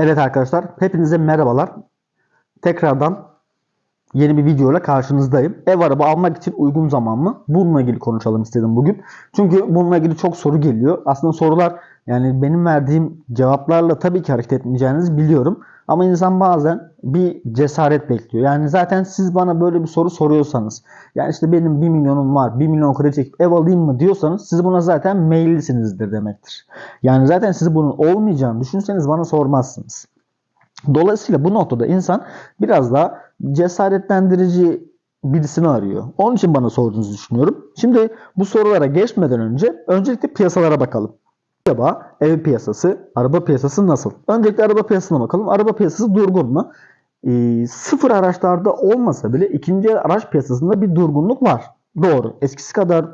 Evet arkadaşlar, hepinize merhabalar. Tekrardan yeni bir videoyla karşınızdayım. Ev araba almak için uygun zaman mı? Bununla ilgili konuşalım istedim bugün. Çünkü bununla ilgili çok soru geliyor. Aslında sorular yani benim verdiğim cevaplarla tabii ki hareket etmeyeceğinizi biliyorum. Ama insan bazen bir cesaret bekliyor. Yani zaten siz bana böyle bir soru soruyorsanız, yani işte benim 1 milyonum var, 1 milyon kredi çekip ev alayım mı diyorsanız siz buna zaten meyillisinizdir demektir. Yani zaten siz bunun olmayacağını düşünseniz bana sormazsınız. Dolayısıyla bu noktada insan biraz daha cesaretlendirici birisini arıyor. Onun için bana sorduğunuzu düşünüyorum. Şimdi bu sorulara geçmeden önce öncelikle piyasalara bakalım. Acaba ev piyasası, araba piyasası nasıl? Öncelikle araba piyasasına bakalım. Araba piyasası durgun mu? Ee, sıfır araçlarda olmasa bile ikinci araç piyasasında bir durgunluk var. Doğru. Eskisi kadar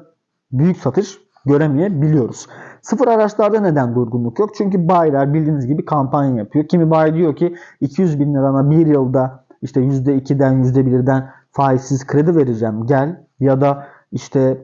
büyük satış göremeyebiliyoruz. Sıfır araçlarda neden durgunluk yok? Çünkü bayiler bildiğiniz gibi kampanya yapıyor. Kimi bayi diyor ki 200 bin lirana bir yılda işte %2'den %1'den faizsiz kredi vereceğim gel ya da işte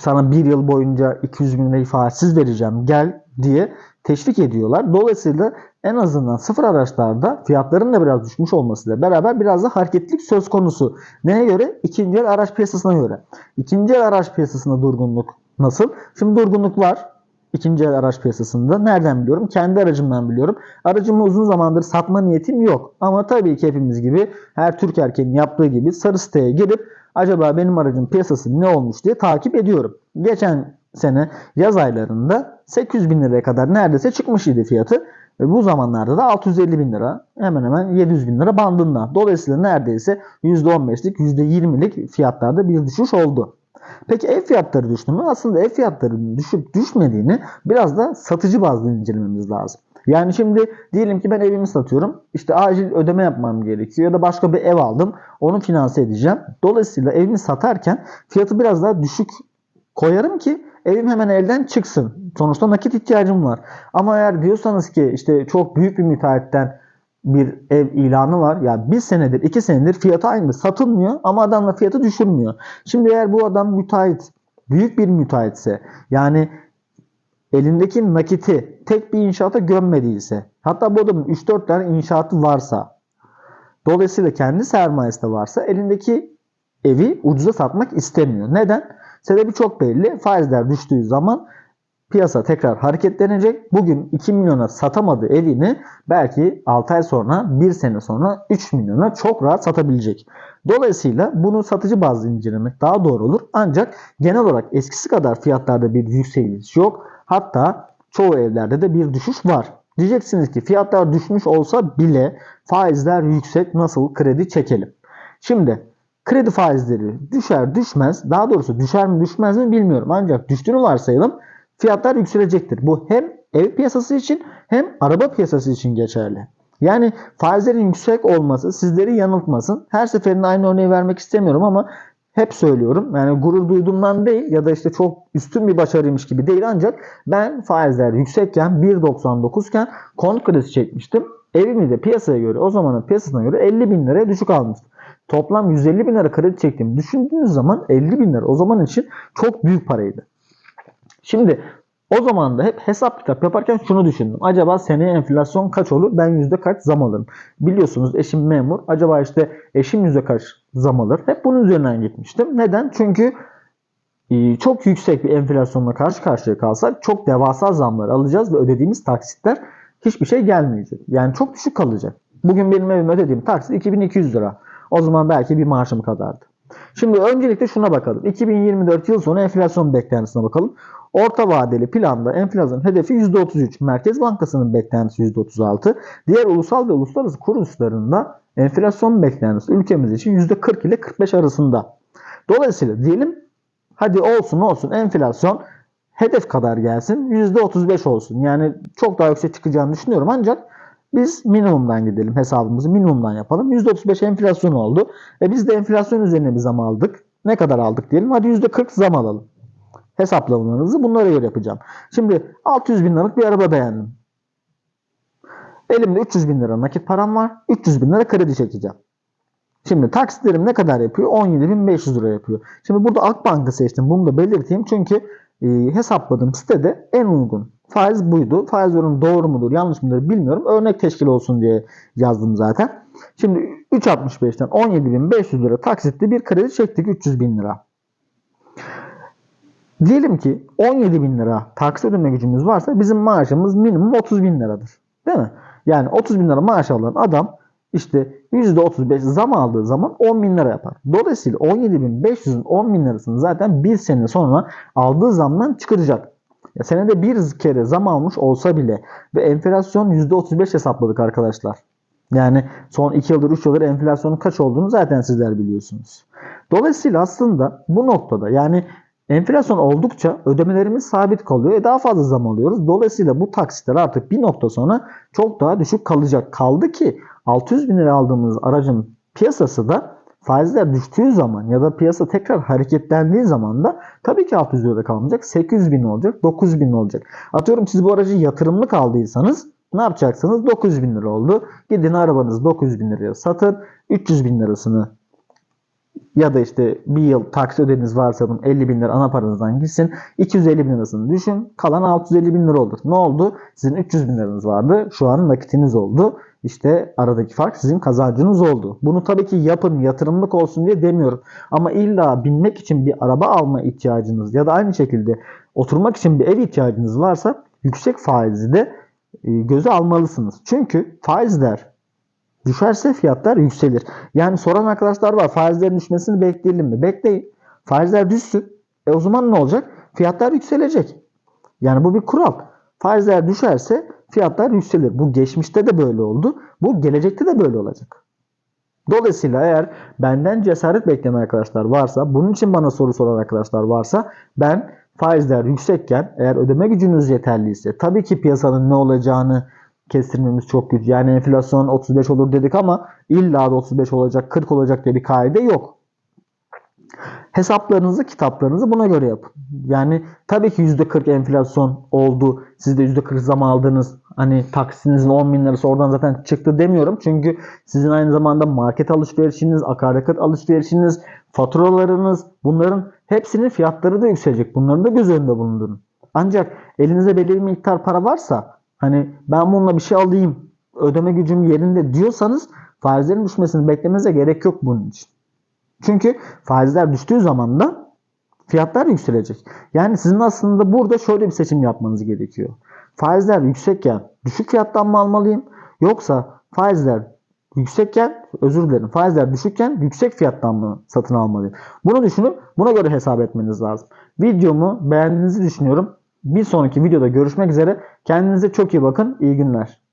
sana bir yıl boyunca 200 bin lirayı faizsiz vereceğim gel diye teşvik ediyorlar. Dolayısıyla en azından sıfır araçlarda fiyatların da biraz düşmüş olmasıyla beraber biraz da hareketlilik söz konusu. Neye göre? İkinci el araç piyasasına göre. İkinci el araç piyasasında durgunluk nasıl? Şimdi durgunluk var. İkinci el araç piyasasında. Nereden biliyorum? Kendi aracımdan biliyorum. Aracımı uzun zamandır satma niyetim yok. Ama tabii ki hepimiz gibi her Türk erkeğinin yaptığı gibi sarı siteye girip acaba benim aracın piyasası ne olmuş diye takip ediyorum. Geçen sene yaz aylarında 800 bin liraya kadar neredeyse çıkmış idi fiyatı. Ve bu zamanlarda da 650 bin lira hemen hemen 700 bin lira bandında. Dolayısıyla neredeyse %15'lik %20'lik fiyatlarda bir düşüş oldu. Peki ev fiyatları düştü mü? Aslında ev fiyatlarının düşüp düşmediğini biraz da satıcı bazlı incelememiz lazım. Yani şimdi diyelim ki ben evimi satıyorum. İşte acil ödeme yapmam gerekiyor ya da başka bir ev aldım. Onu finanse edeceğim. Dolayısıyla evimi satarken fiyatı biraz daha düşük koyarım ki evim hemen elden çıksın. Sonuçta nakit ihtiyacım var. Ama eğer diyorsanız ki işte çok büyük bir müteahhitten bir ev ilanı var. Ya bir senedir, iki senedir fiyatı aynı satılmıyor ama adamla fiyatı düşürmüyor. Şimdi eğer bu adam müteahhit, büyük bir müteahhitse yani elindeki nakiti tek bir inşaata gömmediyse hatta bu adamın 3-4 tane inşaatı varsa dolayısıyla kendi sermayesi de varsa elindeki evi ucuza satmak istemiyor. Neden? Sebebi çok belli. Faizler düştüğü zaman piyasa tekrar hareketlenecek. Bugün 2 milyona satamadığı evini belki 6 ay sonra, 1 sene sonra 3 milyona çok rahat satabilecek. Dolayısıyla bunu satıcı bazlı incelemek daha doğru olur. Ancak genel olarak eskisi kadar fiyatlarda bir yükseliş yok. Hatta çoğu evlerde de bir düşüş var. Diyeceksiniz ki fiyatlar düşmüş olsa bile faizler yüksek nasıl kredi çekelim? Şimdi kredi faizleri düşer düşmez daha doğrusu düşer mi düşmez mi bilmiyorum. Ancak düştüğünü varsayalım fiyatlar yükselecektir. Bu hem ev piyasası için hem araba piyasası için geçerli. Yani faizlerin yüksek olması sizleri yanıltmasın. Her seferinde aynı örneği vermek istemiyorum ama hep söylüyorum. Yani gurur duyduğumdan değil ya da işte çok üstün bir başarıymış gibi değil ancak ben faizler yüksekken 1.99 iken konut kredisi çekmiştim. Evimi de piyasaya göre o zamanın piyasasına göre 50 bin liraya düşük almıştım. Toplam 150 bin lira kredi çektiğimi düşündüğünüz zaman 50 bin lira o zaman için çok büyük paraydı. Şimdi o zaman da hep hesap kitap yaparken şunu düşündüm. Acaba seneye enflasyon kaç olur? Ben yüzde kaç zam alırım? Biliyorsunuz eşim memur. Acaba işte eşim yüzde kaç zam alır? Hep bunun üzerinden gitmiştim. Neden? Çünkü e, çok yüksek bir enflasyonla karşı karşıya kalsak çok devasa zamlar alacağız ve ödediğimiz taksitler hiçbir şey gelmeyecek. Yani çok düşük kalacak. Bugün benim evime ödediğim taksit 2200 lira. O zaman belki bir maaşım kadardı. Şimdi öncelikle şuna bakalım. 2024 yıl sonu enflasyon beklentisine bakalım. Orta vadeli planda enflasyon hedefi %33. Merkez Bankası'nın beklentisi %36. Diğer ulusal ve uluslararası kuruluşlarında enflasyon beklentisi ülkemiz için %40 ile 45 arasında. Dolayısıyla diyelim hadi olsun olsun enflasyon hedef kadar gelsin %35 olsun. Yani çok daha yüksek çıkacağını düşünüyorum ancak biz minimumdan gidelim hesabımızı minimumdan yapalım. %35 enflasyon oldu. E biz de enflasyon üzerine bir zam aldık. Ne kadar aldık diyelim. Hadi %40 zam alalım. Hesaplamalarınızı bunlara göre yapacağım. Şimdi 600 bin liralık bir araba beğendim. Elimde 300 bin lira nakit param var. 300 bin lira kredi çekeceğim. Şimdi taksitlerim ne kadar yapıyor? 17.500 lira yapıyor. Şimdi burada Akbank'ı seçtim. Bunu da belirteyim. Çünkü e, hesapladığım sitede en uygun Faiz buydu. Faiz oranı doğru mudur yanlış mıdır bilmiyorum. Örnek teşkil olsun diye yazdım zaten. Şimdi 3.65'ten 17.500 lira taksitli bir kredi çektik 300 bin lira. Diyelim ki 17 bin lira taksit ödeme gücümüz varsa bizim maaşımız minimum 30 bin liradır. Değil mi? Yani 30 bin lira maaş alan adam işte %35 zam aldığı zaman 10 bin lira yapar. Dolayısıyla 17.500'ün 10 bin lirasını zaten bir sene sonra aldığı zamdan çıkaracak. Ya senede bir kere zam almış olsa bile ve enflasyon %35 hesapladık arkadaşlar. Yani son 2 yıldır 3 yıldır enflasyonun kaç olduğunu zaten sizler biliyorsunuz. Dolayısıyla aslında bu noktada yani enflasyon oldukça ödemelerimiz sabit kalıyor. E daha fazla zam alıyoruz. Dolayısıyla bu taksitler artık bir nokta sonra çok daha düşük kalacak. Kaldı ki 600 bin lira aldığımız aracın piyasası da faizler düştüğü zaman ya da piyasa tekrar hareketlendiği zaman da tabii ki 600 lirada kalmayacak. 800 bin olacak, 900 bin olacak. Atıyorum siz bu aracı yatırımlık aldıysanız ne yapacaksınız? 900 bin lira oldu. Gidin arabanızı 900 bin liraya satın. 300 bin lirasını ya da işte bir yıl taksi ödediğiniz varsa bunun 50 bin lira ana paranızdan gitsin. 250 bin lirasını düşün. Kalan 650 bin lira olur. Ne oldu? Sizin 300 bin liranız vardı. Şu an nakitiniz oldu. İşte aradaki fark sizin kazancınız oldu. Bunu tabii ki yapın yatırımlık olsun diye demiyorum. Ama illa binmek için bir araba alma ihtiyacınız ya da aynı şekilde oturmak için bir ev ihtiyacınız varsa yüksek faizi de e, göze almalısınız. Çünkü faizler düşerse fiyatlar yükselir. Yani soran arkadaşlar var faizlerin düşmesini bekleyelim mi? Bekleyin. Faizler düşsün. E o zaman ne olacak? Fiyatlar yükselecek. Yani bu bir kural. Faizler düşerse fiyatlar yükselir. Bu geçmişte de böyle oldu. Bu gelecekte de böyle olacak. Dolayısıyla eğer benden cesaret bekleyen arkadaşlar varsa, bunun için bana soru soran arkadaşlar varsa ben faizler yüksekken eğer ödeme gücünüz yeterliyse tabii ki piyasanın ne olacağını kestirmemiz çok güç. Yani enflasyon 35 olur dedik ama illa da 35 olacak, 40 olacak diye bir kaide yok. Hesaplarınızı, kitaplarınızı buna göre yapın. Yani tabii ki %40 enflasyon oldu. Siz de %40 zam aldınız. Hani taksitinizin 10 bin lirası oradan zaten çıktı demiyorum. Çünkü sizin aynı zamanda market alışverişiniz, akaryakıt alışverişiniz, faturalarınız bunların hepsinin fiyatları da yükselecek. Bunları da göz önünde bulundurun. Ancak elinizde belirli bir miktar para varsa hani ben bununla bir şey alayım ödeme gücüm yerinde diyorsanız faizlerin düşmesini beklemenize gerek yok bunun için. Çünkü faizler düştüğü zaman da fiyatlar yükselecek. Yani sizin aslında burada şöyle bir seçim yapmanız gerekiyor. Faizler yüksekken düşük fiyattan mı almalıyım? Yoksa faizler yüksekken özür dilerim faizler düşükken yüksek fiyattan mı satın almalıyım? Bunu düşünüp buna göre hesap etmeniz lazım. Videomu beğendiğinizi düşünüyorum. Bir sonraki videoda görüşmek üzere. Kendinize çok iyi bakın. İyi günler.